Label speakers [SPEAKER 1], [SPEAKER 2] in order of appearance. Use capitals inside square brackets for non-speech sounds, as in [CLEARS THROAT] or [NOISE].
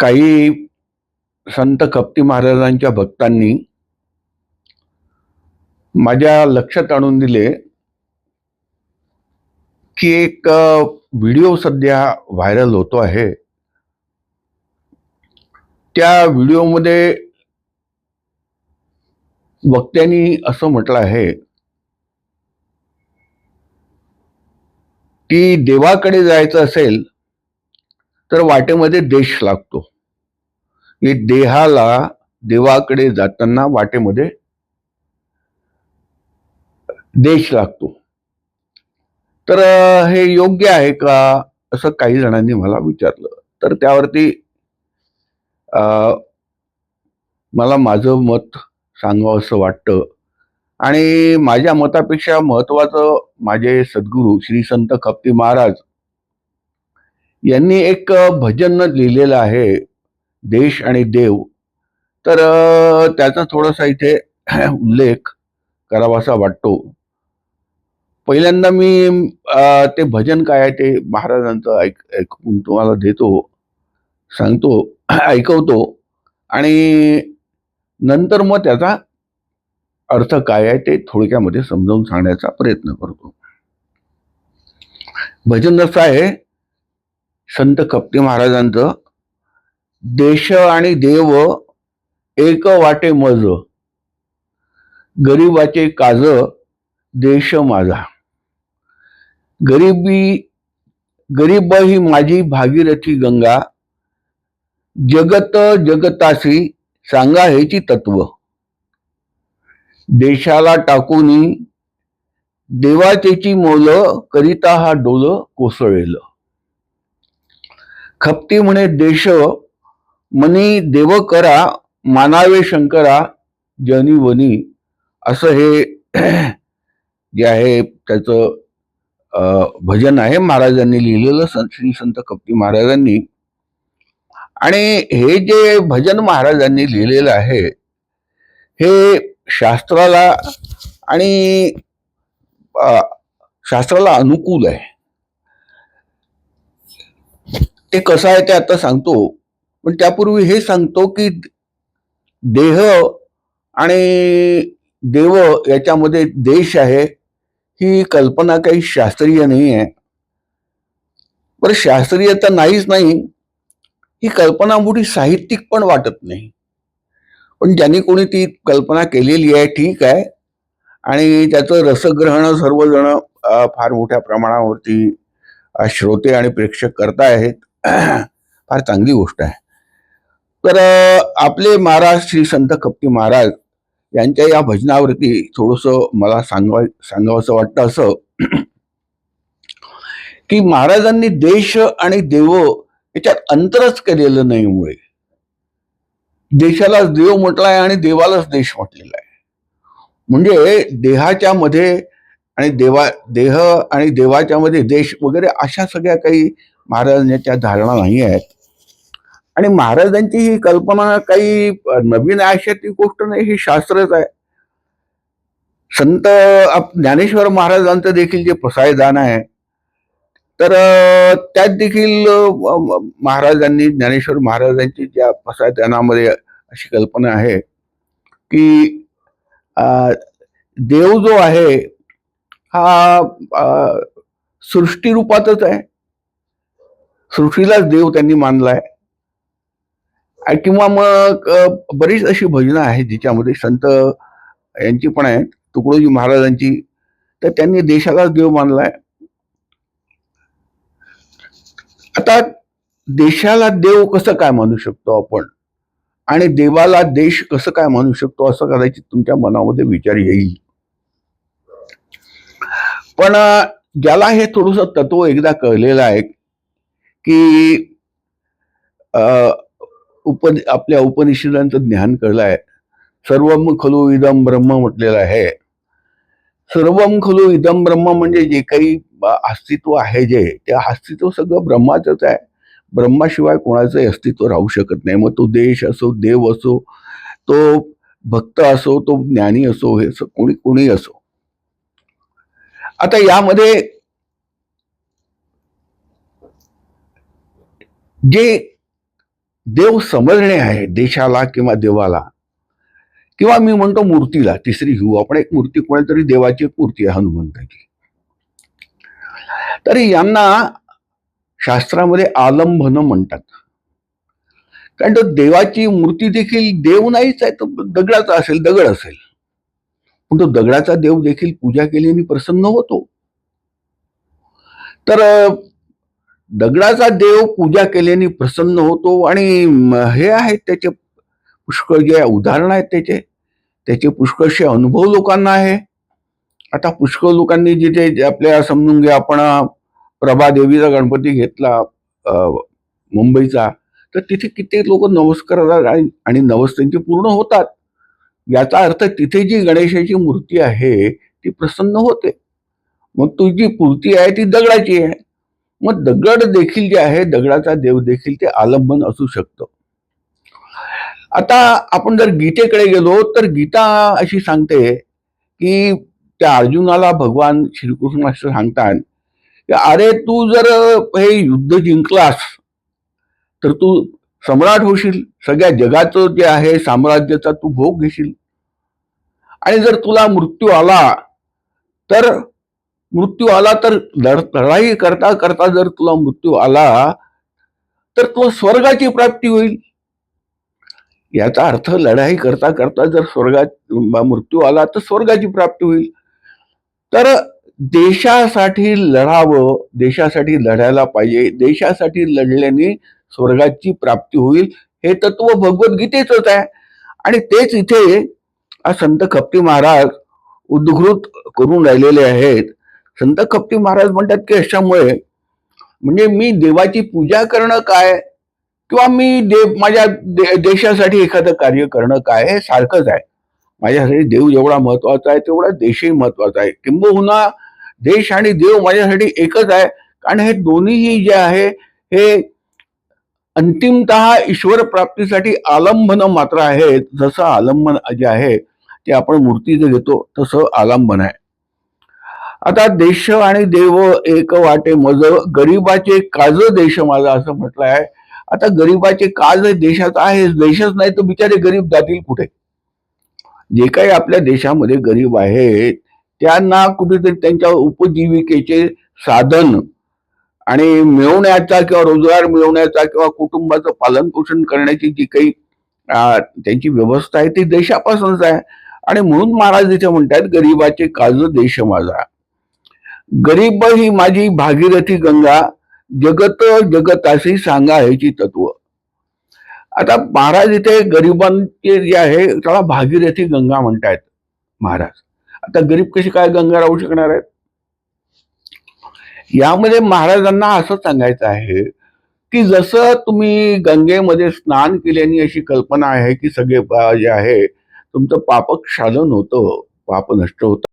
[SPEAKER 1] काही संत कप्ती महाराजांच्या भक्तांनी माझ्या लक्षात आणून दिले की एक व्हिडिओ सध्या व्हायरल होतो आहे. त्या व्हिडिओमध्ये वक्त्यांनी असं म्हटलं आहे की देवाकडे जायचं असेल तर वाटेमध्ये देश लागतो. की देहाला देवाकडे जाताना वाटेमध्ये देश लागतो. तर हे योग्य आहे का? असं काही जणांनी मला विचारलं. तर त्यावरती मला माझं मत सांगावं असं वाटतं. आणि माझ्या मतापेक्षा महत्वाचं माझे सद्गुरू श्री संत खप्ती महाराज यांनी एक भजन लिहिलेलं आहे देश आणि देव. तर त्याचा थोडासा इथे [CLEARS THROAT] उल्लेख करावासा वाटतो. पहिल्यांदा मी ते भजन काय आहे ते महाराजांचं ऐक ऐकून तुम्हाला देतो सांगतो [CLEARS THROAT] ऐकवतो. आणि नंतर मग त्याचा अर्थ काय आहे ते थोडक्यामध्ये समजावून सांगण्याचा प्रयत्न करतो. भजन असं आहे संत कप्ती महाराजांचं देश आणि देव एक वाटे मज. गरीबाचे काज देश माझा. गरिबी गरीब ही माझी भागीरथी गंगा. जगत जगतासी सांगा हेची तत्व. देशाला टाकून देवाचेची मोल करिता हा डोल कोसळेल. खपती म्हणे देश मनी देव करा मानावे शंकरा जनी वनी. असं हे [CLEARS THROAT] जे आहे त्याचं भजन आहे. महाराजांनी लिहिलेलं संत श्री संत कप्ती महाराजांनी. आणि हे जे भजन महाराजांनी लिहिलेलं आहे हे शास्त्राला आणि शास्त्राला अनुकूल आहे. ते कसं आहे ते आता सांगतो. पण त्यापूर्वी हे सांगतो की देह आणि देव याच्यामध्ये देश आहे ही कल्पना काही शास्त्रीय नाही आहे बरं शास्त्रीय तर नाहीच नाही. ही कल्पना मोठी साहित्यिक पण वाटत नाही. पण ज्यांनी कोणी ती कल्पना केलेली आहे ठीक आहे. आणि त्याचं रसग्रहण सर्वजण फार मोठ्या प्रमाणावरती श्रोते आणि प्रेक्षक करता आहेत [CLEARS THROAT] फार चांगली गोष्ट आहे. तर आपले महाराज श्री संत कप्ती महाराज यांच्या या भजनावरती थोडस मला सांगवा सांगावंसं वाटतं असं [CLEARS THROAT] की महाराजांनी देश आणि देव याच्यात अंतरच केलेलं नाही मुळे. देशालाच देव म्हटलाय आणि देवालाच देश म्हटलेला आहे. म्हणजे देहाच्या मध्ये आणि देवा देह आणि देवाच्या मध्ये देश वगैरे अशा सगळ्या काही महाराजांच्या धारणा नाही आहेत. आणि महाराजांची ही कल्पना काही नवीन आहे गोष्ट नाही ही शास्त्रच आहे. संत आप- ज्ञानेश्वर महाराजांचं देखील जे पसायदान आहे तर त्यात देखील महाराजांनी ज्ञानेश्वर महाराजांची ज्या पसायदानामध्ये अशी कल्पना आहे की देव जो आहे हा सृष्टी रूपातच आहे. सृष्टीलाच देव त्यांनी मानलाय. आणि किंवा मग बरीच अशी भजनं आहेत जिच्यामध्ये संत यांची पण आहेत तुकडोजी महाराजांची तर त्यांनी देशालाच देव मानलाय. आता देशाला देव कसं काय मानू शकतो आपण? आणि देवाला देश कसं काय मानू शकतो? असं कदाचित तुमच्या मनामध्ये विचार येईल. पण ज्याला हे थोडस तत्व एकदा कळलेलं आहे की अ, उप आपल्या उपनिषदांचं ज्ञान कळलं आहे. सर्वम खलु इदम ब्रह्म म्हटलेलं आहे. सर्वम खलु इदम ब्रह्म म्हणजे जे काही अस्तित्व आहे जे ते अस्तित्व सगळं ब्रह्माचंच आहे. ब्रह्माशिवाय कोणाचंही अस्तित्व राहू शकत नाही. मग तो देश असो देव असो तो भक्त असो तो ज्ञानी असो हे कोणी कोणी असो. आता यामध्ये जे देव समजणे आहे देशाला किंवा देवाला किंवा मी म्हणतो मूर्तीला तिसरी घेऊ आपण एक मूर्ती कोणीतरी देवाची एक मूर्ती आहे हनुमंताची तरी यांना शास्त्रामध्ये आलंबन म्हणतात. कारण तो देवाची मूर्ती देखील देव नाहीच आहे तो दगडाचा असेल दगड असेल. पण तो दगडाचा देव देखील पूजा केल्याने प्रसन्न होतो. तर दगडाचा देव पूजा केल्याने प्रसन्न होतो आणि हे आहेत त्याचे पुष्कळ जे उदाहरण आहेत त्याचे. त्याचे पुष्कळशे अनुभव लोकांना आहे. आता पुष्कळ लोकांनी जिथे जे आपल्या समजून घ्या आपण प्रभादेवीचा गणपती घेतला मुंबईचा तर तिथे कित्येक लोक नमस्कार आणि आणि नवस त्यांचे पूर्ण होतात. याचा अर्थ तिथे जी गणेशाची मूर्ती आहे ती प्रसन्न होते. मग तुझी मूर्ती आहे ती दगडाची आहे. मग दगड देखील जे आहे दगडाचा देव देखील ते आलंबन असू शकतं. आता आपण जर गीतेकडे गेलो तर गीता अशी सांगते की त्या अर्जुनाला भगवान श्रीकृष्ण असं सांगतात की अरे तू जर हे युद्ध जिंकलास तर तू सम्राट होशील. सगळ्या जगाचं जे आहे साम्राज्याचा तू भोग घेशील. आणि जर तुला मृत्यू आला तर मृत्यू आला तर लढाई करता करता जर तुला मृत्यू आला तर तो स्वर्गाची प्राप्ती होईल. याचा अर्थ लढाई करता करता जर स्वर्गात मृत्यू आला तर स्वर्गाची प्राप्ती होईल. तर देशासाठी लढावं देशासाठी लढायला पाहिजे देशासाठी लढल्याने स्वर्गाची प्राप्ती होईल हे तत्व भगवद्गीतेच आहे. आणि तेच इथे संत खप्ती महाराज उद्घृत करून राहिलेले आहेत. संत खप्ती महाराज म्हणतात की अशामुळे म्हणजे मी देवाची पूजा करणं काय? किंवा मी देव माझ्या दे, देशासाठी एखादं कार्य करणं काय? हे सारखंच आहे. माझ्यासाठी देव जेवढा महत्त्वाचा आहे तेवढा देशही महत्त्वाचा आहे. किंबहुना देश आणि देव माझ्यासाठी एकच आहे. कारण हे दोन्हीही जे आहे हे अंतिमत ईश्वर प्राप्तीसाठी आलंबन मात्र आहेत जसं आलंबन जे आहे ते आपण मूर्तीचं घेतो तसं आलंबन आहे. आता देश आणि देव एक वाटे मज गरीबाचे काज देश माझा असं म्हटलं आहे. आता गरीबाचे काज देशाचा देशात आहे देशच नाही तर बिचारे गरीब जातील कुठे? जे काही आपल्या देशामध्ये गरीब आहेत त्यांना कुठेतरी त्यांच्या उपजीविकेचे साधन आणि मिळवण्याचा किंवा रोजगार मिळवण्याचा किंवा कुटुंबाचं पालन पोषण करण्याची जी काही त्यांची व्यवस्था आहे ती देशापासूनच आहे. आणि म्हणून महाराज इथे म्हणतात गरीबाचे काज देश माझा. गरीब ही माझी भागीरथी गंगा जगत जगताशी सांगा ह्याची तत्व. आता महाराज इथे गरिबांचे जे आहे त्याला भागीरथी गंगा म्हणतायत महाराज. आता गरीब कशी काय गंगा राहू शकणार आहेत? यामध्ये महाराजांना असं सांगायचं आहे की जसं तुम्ही गंगेमध्ये स्नान केल्याने अशी कल्पना आहे की सगळे जे आहे तुमचं पापक्षालन होतं पाप नष्ट होतं.